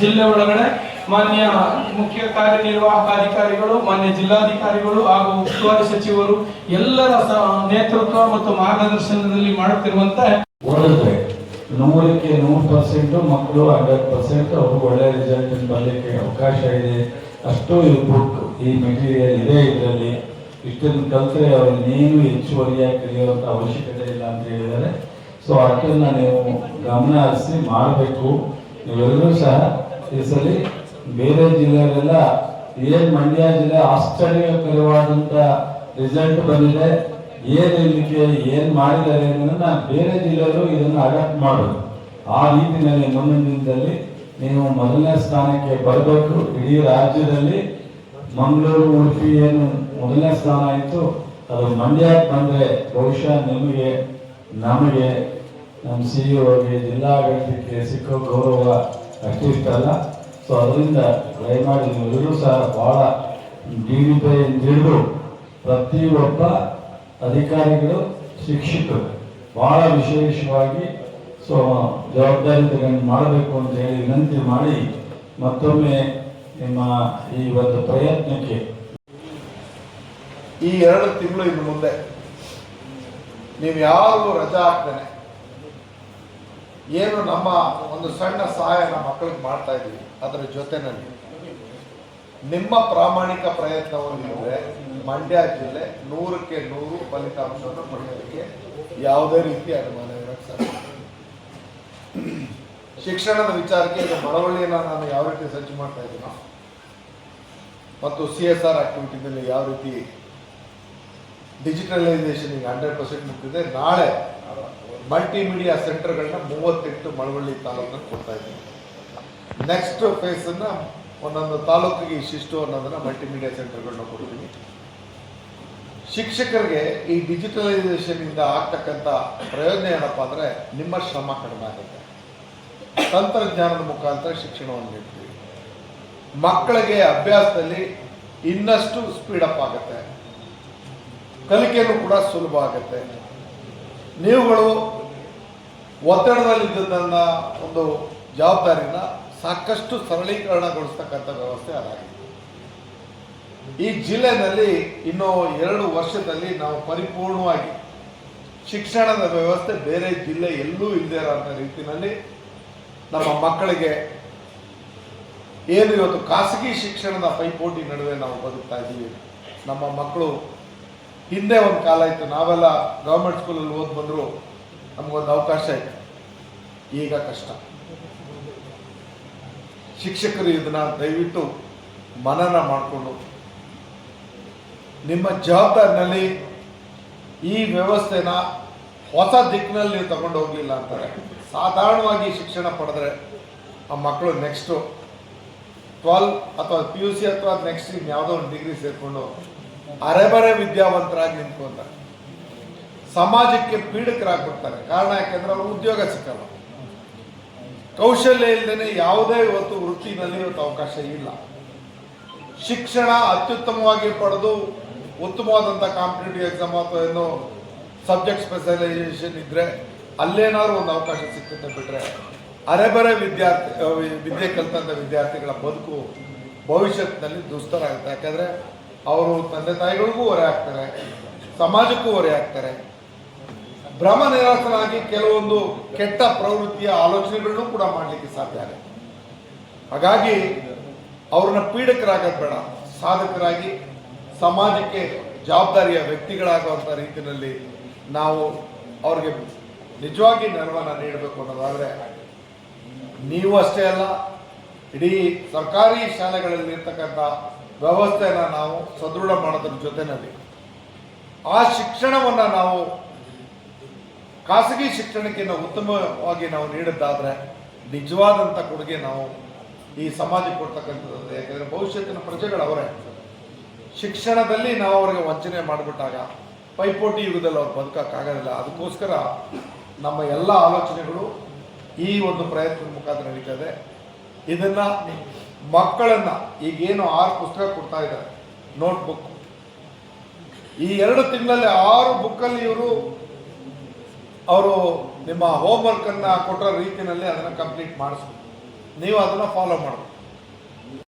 ಜಿಲ್ಲೆ ಒಳಗಡೆ ಮಾನ್ಯ ಮುಖ್ಯ ಕಾರ್ಯನಿರ್ವಾಹಕ ಅಧಿಕಾರಿಗಳು ಮಾನ್ಯ ಜಿಲ್ಲಾಧಿಕಾರಿಗಳು ಹಾಗೂ ಉಸ್ತುವಾರಿ ಸಚಿವರು ಎಲ್ಲರ ನೇತೃತ್ವ ಮತ್ತು ಮಾರ್ಗದರ್ಶನದಲ್ಲಿ ಮಾಡುತ್ತಿರುವಂತ ನೂರಕ್ಕೆ ನೂರು ಪರ್ಸೆಂಟ್ ಮಕ್ಕಳು ಹಂಡ್ರೆಡ್ ಪರ್ಸೆಂಟ್ ಅವರು ಒಳ್ಳೆ ರಿಸಲ್ಟ್ ಬರಲಿಕ್ಕೆ ಅವಕಾಶ ಇದೆ. ಅಷ್ಟು ಈ ಬುಕ್ ಈ ಮೆಟೀರಿಯಲ್ ಇದೆ ಇದರಲ್ಲಿ. ಇಷ್ಟನ್ನು ಕಲ್ತ್ರೆ ಅವ್ರನ್ನೇನು ಹೆಚ್ಚುವರಿಯಾಗಿ ಕಲಿಯುವಂಥ ಅವಶ್ಯಕತೆ ಇಲ್ಲ ಅಂತ ಹೇಳಿದ್ದಾರೆ. ಸೊ ಅದನ್ನ ನೀವು ಗಮನ ಹರಿಸಿ ಮಾಡಬೇಕು. ನೀವೆಲ್ಲರೂ ಸಹ ಈ ಸಲ ಬೇರೆ ಜಿಲ್ಲೆಯಲ್ಲೆಲ್ಲ, ಏನ್ ಮಂಡ್ಯ ಜಿಲ್ಲೆ ಆಶ್ಚರ್ಯಕರವಾದಂತ ರಿಸಲ್ಟ್ ಬಂದಿದೆ. ಏನ್ ಇದಕ್ಕೆ ಏನ್ ಮಾಡಿದ್ದಾರೆ ಬೇರೆ ಜಿಲ್ಲೆಯವರು ಇದನ್ನು ಅಡಾಪ್ಟ್ ಮಾಡೋದು. ಆ ರೀತಿಯಲ್ಲಿ ಮುಂದಿನ ದಿನದಲ್ಲಿ ನೀವು ಮೊದಲನೇ ಸ್ಥಾನಕ್ಕೆ ಬರಬೇಕು. ಇಡೀ ರಾಜ್ಯದಲ್ಲಿ ಮಂಗಳೂರು, ಉಡುಪಿ ಏನು ಮೊದಲನೇ ಸ್ಥಾನ ಆಯಿತು. ಅದು ಮಂಡ್ಯಕ್ಕೆ ಬಂದ್ರೆ ಬಹುಶಃ ನಿಮಗೆ, ನಮಗೆ ನಮ್ಮ ಸಿ ಇಒಗೆ ಜಿಲ್ಲಾಡಳಿತಕ್ಕೆ ಸಿಕ್ಕೋ ಗೌರವ ಅಷ್ಟಿಷ್ಟಲ್ಲ ಸೊ ಅದರಿಂದ ದಯಮಾಡಿ ನೀವೆಲ್ಲರೂ ಸಹ ಬಹಳ ಡಿ ಪೈ ಹಿಡಿದು ಪ್ರತಿಯೊಬ್ಬ ಅಧಿಕಾರಿಗಳು ಶಿಕ್ಷಕರು ಬಹಳ ವಿಶೇಷವಾಗಿ ಸೊ ಜವಾಬ್ದಾರಿ ಮಾಡಬೇಕು ಅಂತ ಹೇಳಿ ವಿನಂತಿ ಮಾಡಿ ಮತ್ತೊಮ್ಮೆ ನಿಮ್ಮ ಈ ಒಂದು ಪ್ರಯತ್ನಕ್ಕೆ ಈ ಎರಡು ತಿಂಗಳು ಇನ್ನು ಮುಂದೆ ನೀವು ಯಾರಿಗೂ ರಜಾ ಹಾಕ್ದೇನೆ ಏನು ನಮ್ಮ ಒಂದು ಸಣ್ಣ ಸಹಾಯ ನಮ್ಮ ಮಕ್ಕಳಿಗೆ ಮಾಡ್ತಾ ಇದ್ದೀವಿ ಅದರ ಜೊತೆನಲ್ಲಿ. ನಿಮ್ಮ ಪ್ರಾಮಾಣಿಕ ಪ್ರಯತ್ನವನ್ನು ಇದ್ರೆ ಮಂಡ್ಯ ಜಿಲ್ಲೆ ನೂರಕ್ಕೆ ನೂರು ಫಲಿತಾಂಶವನ್ನು ಪಡೆಯೋದಕ್ಕೆ ಯಾವುದೇ ರೀತಿ ಅನುಮಾನ ಇರೋಕ್ಕೆ ಸಾಧ್ಯ ಶಿಕ್ಷಣದ ವಿಚಾರಕ್ಕೆ ಮಳವಳ್ಳಿಯನ್ನು ನಾನು ಯಾವ ರೀತಿ ಸಜ್ಜು ಮಾಡ್ತಾ ಇದ್ದೀನೋ, ಮತ್ತು ಸಿ ಎಸ್ ಆರ್ ಆಕ್ಟಿವಿಟಿನಲ್ಲಿ ಯಾವ ರೀತಿ ಡಿಜಿಟಲೈಸೇಷನ್ ಈಗ ಹಂಡ್ರೆಡ್ ಪರ್ಸೆಂಟ್ ಮುಗ್ದಿದೆ. ನಾಳೆ ಮಲ್ಟಿಮೀಡಿಯಾ ಸೆಂಟರ್ಗಳನ್ನ ಮೂವತ್ತೆಂಟು ಮಳವಳ್ಳಿ ತಾಲೂಕನ್ನು ಕೊಡ್ತಾ ಇದ್ದೀವಿ ನೆಕ್ಸ್ಟ್ ಫೇಸನ್ನು ಒಂದೊಂದು ತಾಲೂಕಿಗೆ ಇಷ್ಟಿಷ್ಟು ಅನ್ನೋದನ್ನ ಮಲ್ಟಿಮೀಡಿಯಾ ಸೆಂಟರ್ಗಳನ್ನ ಕೊಡ್ತೀವಿ ಶಿಕ್ಷಕರಿಗೆ ಈ ಡಿಜಿಟಲೈಸೇಷನ್ ಇಂದ ಆಗ್ತಕ್ಕಂಥ ಪ್ರಯೋಜನ ಏನಪ್ಪ ಅಂದರೆ ನಿಮ್ಮ ಶ್ರಮ ಕಡಿಮೆ ಆಗುತ್ತೆ. ತಂತ್ರಜ್ಞಾನದ ಮುಖಾಂತರ ಶಿಕ್ಷಣವನ್ನು ನೀಡ್ತೀವಿ. ಮಕ್ಕಳಿಗೆ ಅಭ್ಯಾಸದಲ್ಲಿ ಇನ್ನಷ್ಟು ಸ್ಪೀಡಪ್ ಆಗುತ್ತೆ. ಕಲಿಕೆನೂ ಕೂಡ ಸುಲಭ ಆಗುತ್ತೆ. ನೀವುಗಳು ಒತ್ತಡದಲ್ಲಿದ್ದನ್ನ ಒಂದು ಜವಾಬ್ದಾರಿನ ಸಾಕಷ್ಟು ಸರಳೀಕರಣಗೊಳಿಸ್ತಕ್ಕಂಥ ವ್ಯವಸ್ಥೆ ಅದಾಗಿದೆ. ಈ ಜಿಲ್ಲೆಯಲ್ಲಿ ಇನ್ನು ಎರಡು ವರ್ಷದಲ್ಲಿ ನಾವು ಪರಿಪೂರ್ಣವಾಗಿ ಶಿಕ್ಷಣದ ವ್ಯವಸ್ಥೆ ಬೇರೆ ಜಿಲ್ಲೆ ಎಲ್ಲೂ ಇಲ್ಲದೆ ಇರೋ ರೀತಿಯಲ್ಲಿ ನಮ್ಮ ಮಕ್ಕಳಿಗೆ ಏನು ಇವತ್ತು ಖಾಸಗಿ ಶಿಕ್ಷಣದ ಪೈಪೋಟಿ ನಡುವೆ ನಾವು ಬದುಕ್ತಾ ಇದ್ದೀವಿ. ನಮ್ಮ ಮಕ್ಕಳು ಹಿಂದೆ ಒಂದು ಕಾಲ ಇತ್ತು. ನಾವೆಲ್ಲ ಗೌರ್ಮೆಂಟ್ ಸ್ಕೂಲಲ್ಲಿ ಓದ್ ಬಂದರೂ ನಮಗೊಂದು ಅವಕಾಶ ಇತ್ತು. ಈಗ ಕಷ್ಟ. ಶಿಕ್ಷಕರು ಇದನ್ನ ದಯವಿಟ್ಟು ಮನನ ಮಾಡಿಕೊಂಡು, ನಿಮ್ಮ ಜವಾಬ್ದಾರಿನಲ್ಲಿ ಈ ವ್ಯವಸ್ಥೆನ ಹೊಸ ದಿಕ್ಕಿನಲ್ಲಿ ನೀವು ತಗೊಂಡು ಹೋಗಲಿಲ್ಲ ಅಂತಾರೆ. ಸಾಧಾರಣವಾಗಿ ಶಿಕ್ಷಣ ಪಡೆದ್ರೆ ಆ ಮಕ್ಕಳು ನೆಕ್ಸ್ಟು ಟ್ವೆಲ್ ಅಥವಾ ಪಿ ಯು ಸಿ ಅಥವಾ ನೆಕ್ಸ್ಟ್ ಯಾವುದೋ ಒಂದು ಡಿಗ್ರಿ ಸೇರಿಕೊಂಡು ಅರೆಬರೆ ವಿದ್ಯಾವಂತರಾಗಿ ನಿಂತ್ಕೊಂತಾರೆ. ಸಮಾಜಕ್ಕೆ ಪೀಡಕರಾಗ್ಬಿಡ್ತಾರೆ. ಕಾರಣ ಯಾಕೆಂದ್ರೆ ಅವ್ರು ಉದ್ಯೋಗ ಸಿಕ್ಕಲ್ಲ. ಕೌಶಲ್ಯ ಇಲ್ಲದೇನೆ ಯಾವುದೇ ಇವತ್ತು ವೃತ್ತಿನಲ್ಲಿ ಇವತ್ತು ಅವಕಾಶ ಇಲ್ಲ. ಶಿಕ್ಷಣ ಅತ್ಯುತ್ತಮವಾಗಿ ಪಡೆದು ಉತ್ತಮವಾದಂಥ ಕಾಂಪಿಟೇಟಿವ್ ಎಕ್ಸಾಮ್ ಅಥವಾ ಏನೋ ಸಬ್ಜೆಕ್ಟ್ ಸ್ಪೆಷಲೈಸೇಷನ್ ಇದ್ರೆ ಅಲ್ಲೇನಾದ್ರೂ ಒಂದು ಅವಕಾಶ ಸಿಕ್ಕಂತ ಬಿಟ್ರೆ ಅರೆಬರೆ ವಿದ್ಯಾರ್ಥಿ ವಿದ್ಯೆ ಕಲಿತಂಥ ವಿದ್ಯಾರ್ಥಿಗಳ ಬದುಕು ಭವಿಷ್ಯತ್ತಿನಲ್ಲಿ ದುಸ್ತರ ಆಗುತ್ತೆ ಯಾಕಂದ್ರೆ ಅವರು ತಂದೆ ತಾಯಿಗಳಿಗೂ ಹೊರೆ ಆಗ್ತಾರೆ ಸಮಾಜಕ್ಕೂ ಹೊರೆ ಆಗ್ತಾರೆ ಭ್ರಮ ನಿರಾಸನಾಗಿ ಕೆಲವೊಂದು ಕೆಟ್ಟ ಪ್ರವೃತ್ತಿಯ ಆಲೋಚನೆಗಳನ್ನು ಕೂಡ ಮಾಡಲಿಕ್ಕೆ ಸಾಧ್ಯ ಆಗುತ್ತೆ. ಹಾಗಾಗಿ ಅವ್ರನ್ನ ಪೀಡಕರಾಗೋದು ಬೇಡ. ಸಾಧಕರಾಗಿ ಸಮಾಜಕ್ಕೆ ಜವಾಬ್ದಾರಿಯ ವ್ಯಕ್ತಿಗಳಾಗುವಂಥ ರೀತಿಯಲ್ಲಿ ನಾವು ಅವ್ರಿಗೆ ನಿಜವಾಗಿ ನೆರವನ್ನು ನೀಡಬೇಕು ಅನ್ನೋದಾದರೆ ನೀವು ಅಷ್ಟೇ ಅಲ್ಲ, ಇಡೀ ಸರ್ಕಾರಿ ಶಾಲೆಗಳಲ್ಲಿ ಇರ್ತಕ್ಕಂಥ ವ್ಯವಸ್ಥೆನ ನಾವು ಸದೃಢ ಮಾಡೋದ್ರ ಜೊತೆನಲ್ಲಿ ಆ ಶಿಕ್ಷಣವನ್ನು ನಾವು ಖಾಸಗಿ ಶಿಕ್ಷಣಕ್ಕೆ ನಾವು ಉತ್ತಮವಾಗಿ ನಾವು ನೀಡಿದ್ದಾದರೆ ನಿಜವಾದಂಥ ಕೊಡುಗೆ ನಾವು ಈ ಸಮಾಜಕ್ಕೆ ಕೊಡ್ತಕ್ಕಂಥದ್ದು. ಯಾಕಂದರೆ ಭವಿಷ್ಯತ್ತಿನ ಪ್ರಜೆಗಳು ಅವರೇ. ಶಿಕ್ಷಣದಲ್ಲಿ ನಾವು ಅವರಿಗೆ ವಂಚನೆ ಮಾಡಿಬಿಟ್ಟಾಗ ಪೈಪೋಟಿ ಯುಗದಲ್ಲಿ ಅವ್ರು ಬದುಕೋಕ್ಕಾಗೋದಿಲ್ಲ. ಅದಕ್ಕೋಸ್ಕರ ನಮ್ಮ ಎಲ್ಲ ಆಲೋಚನೆಗಳು ಈ ಒಂದು ಪ್ರಯತ್ನದ ಮುಖಾಂತರ ನಡೀತದೆ ಇದನ್ನ ಮಕ್ಕಳನ್ನ ಈಗೇನು ಆರು ಪುಸ್ತಕ ಕೊಡ್ತಾ ಇದ್ದಾರೆ, ನೋಟ್ಬುಕ್. ಈ ಎರಡು ತಿಂಗಳಲ್ಲಿ ಆರು ಬುಕ್ಕಲ್ಲಿ ಇವರು ಅವರು ನಿಮ್ಮ ಹೋಮ್ವರ್ಕನ್ನು ಕೊಟ್ಟರ ರೀತಿಯಲ್ಲಿ ಅದನ್ನು ಕಂಪ್ಲೀಟ್ ಮಾಡಿಸ್ಬೇಕು. ನೀವು ಅದನ್ನು ಫಾಲೋ ಮಾಡಬೇಕು.